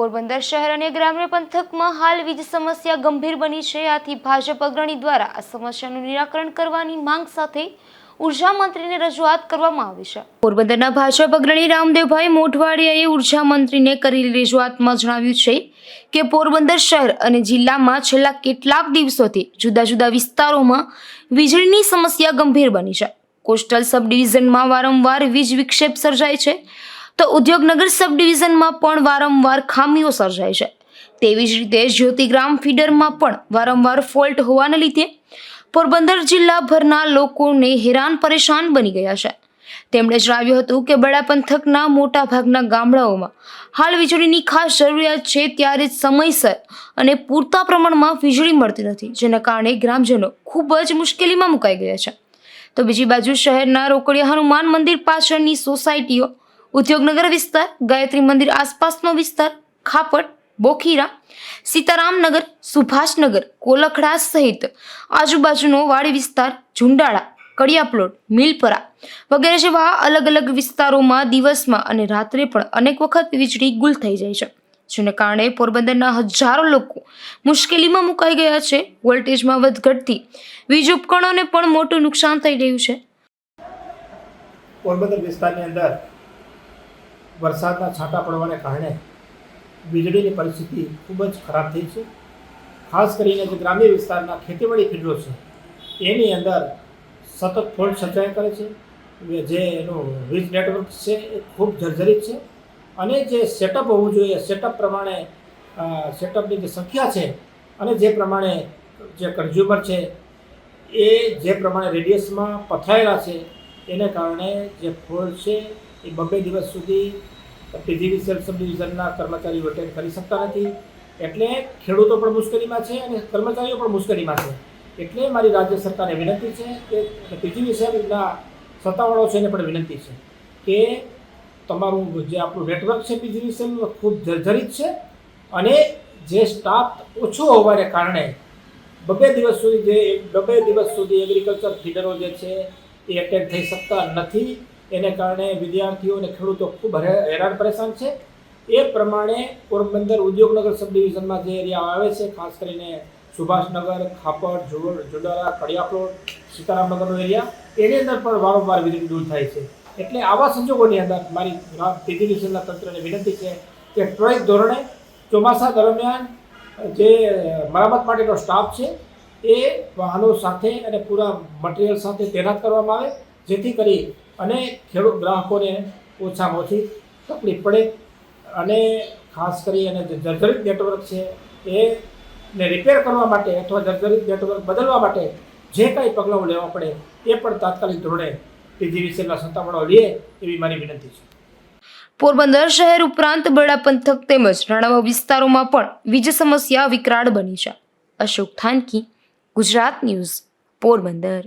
પોરબંદર શહેર અને ગ્રામ્ય પંથકમાં હાલ વીજ સમસ્યા ગંભીર બની છે. આથી ભાજપ અગ્રણી દ્વારા આ સમસ્યાનું નિરાકરણ કરવાની માંગ સાથે ઊર્જા મંત્રીને રજૂઆત કરવામાં આવી છે. પોરબંદરના ભાજપ અગ્રણી રામદેવભાઈ મોઢવાડિયાએ ઊર્જા મંત્રીને કરેલી રજૂઆતમાં જણાવ્યું છે કે પોરબંદર શહેર અને જિલ્લામાં છેલ્લા કેટલાક દિવસોથી જુદા જુદા વિસ્તારોમાં વીજળીની સમસ્યા ગંભીર બની છે. કોસ્ટલ સબ ડિવિઝનમાં વારંવાર વીજ વિક્ષેપ સર્જાય છે. તો ઉદ્યોગનગર સબ ડિવિઝનમાં પણ વારંવાર ખામીઓ સર્જાય છે. તેવી જ રીતે જ્યોતિગ્રામ ફીડરમાં પણ વારંવાર ફોલ્ટ હોવાને લીધે પોરબંદર જિલ્લાભરના લોકોને હેરાન પરેશાન બની ગયા છે. તેમણે જણાવ્યું હતું કે બડા પંથકના મોટા ભાગના ગામડાઓમાં હાલ વીજળીની ખાસ જરૂરિયાત છે ત્યારે સમયસર અને પૂરતા પ્રમાણમાં વીજળી મળતી નથી, જેના કારણે ગ્રામજનો ખૂબ જ મુશ્કેલીમાં મુકાઈ ગયા છે. તો બીજી બાજુ શહેરના રોકડિયા હનુમાન મંદિર પાછળની સોસાયટીઓ ઉદ્યોગનગર વિસ્તાર, ગાયત્રી મંદિર આસપાસનો વિસ્તાર, ખાપટ, બોખીરા, સીતારામનગર, સુભાષનગર, કોલખડા સહિત આજુબાજુનો વાડી વિસ્તાર, ઝુંડાળા, કડિયાપ્લોટ, મિલપરા વગેરે જેવા અલગ અલગ વિસ્તારોમાં દિવસમાં અને રાત્રે પણ અનેક વખત વીજળી ગુલ થઈ જાય છે. જેને કારણે પોરબંદરના હજારો લોકો મુશ્કેલીમાં મુકાઈ ગયા છે. વોલ્ટેજમાં વધઘટથી વીજ ઉપકરણોને પણ મોટું નુકસાન થઈ રહ્યું છે. પોરબંદર વિસ્તારની અંદર વરસાદના છાંટા પડવાને કારણે વીજળીની પરિસ્થિતિ ખૂબ જ ખરાબ થઈ છે. ખાસ કરીને જે ગ્રામ્ય વિસ્તારના ખેતીવાડી ફીલ્ડો છે, એની અંદર સતત ફોલ્ટ સર્જાયા કરે છે. જે એનું વીજ નેટવર્ક છે એ ખૂબ જર્જરિત છે અને જે સેટઅપ હોવું જોઈએ, સેટઅપ પ્રમાણે સેટઅપની જે સંખ્યા છે અને જે પ્રમાણે જે કન્ઝ્યુમર છે એ જે પ્રમાણે રેડિયસમાં પથરાયેલા છે, એને કારણે જે ફોલ્ટ છે એ બબે દિવસ સુધી પીજીવીસીએલ સબ ડિવિઝનના કર્મચારીઓ અટેન્ડ કરી શકતા નથી. એટલે ખેડૂતો પણ મુશ્કેલીમાં છે અને કર્મચારીઓ પણ મુશ્કેલીમાં છે. એટલે મારી રાજ્ય સરકારને વિનંતી છે કે પીજીવીસીએલના સત્તાવાળો છે એને પણ વિનંતી છે કે તમારું જે આપણું નેટવર્ક છે પીજીવીસીએલનું ખૂબ જર્જરિત છે અને જે સ્ટાફ ઓછો હોવાને કારણે બબે દિવસ સુધી જે બબે દિવસ સુધી એગ્રીકલ્ચર ફીડરો જે છે એ એટેન્ડ થઈ શકતા નથી. એને કારણે વિદ્યાર્થીઓ અને ખેડૂતો ખૂબ હેરાન પરેશાન છે. એ પ્રમાણે પોરબંદર ઉદ્યોગનગર સબ ડિવિઝનમાં જે એરિયા આવે છે, ખાસ કરીને સુભાષનગર ખાપડ જુડ- જુડારા કડિયાપ્લોટ સીતારામનગરનો એરિયા, એની અંદર પણ વારંવાર વીજળી દૂર થાય છે. એટલે આવા સંજોગોની અંદર મારી ડિવિઝનના તંત્રને વિનંતી છે કે ટ્રોઈક ધોરણે ચોમાસા દરમિયાન જે મરામત માટેનો સ્ટાફ છે, એ વાહનો સાથે અને પૂરા મટીરિયલ સાથે તૈનાત કરવામાં આવે, જેથી કરી અને ખેડૂત ગ્રાહકોને ઓછામાં ઓછી તકલીફ પડે અને ખાસ કરી અને જે જર્જરિત નેટવર્ક છે એ ને રિપેર કરવા માટે અથવા જર્જરિત નેટવર્ક બદલવા માટે જે કાંઈ પગલાઓ લેવા પડે એ પણ તાત્કાલિક ધોરણે પીજીવીસીએલના સત્તાવાળો લે એવી મારી વિનંતી છે. પોરબંદર શહેર ઉપરાંત બરડા પંથક તેમજ રણાવા વિસ્તારોમાં પણ વીજ સમસ્યા વિકરાળ બની છે. અશોક થાનકી, ગુજરાત ન્યૂઝ, પોરબંદર.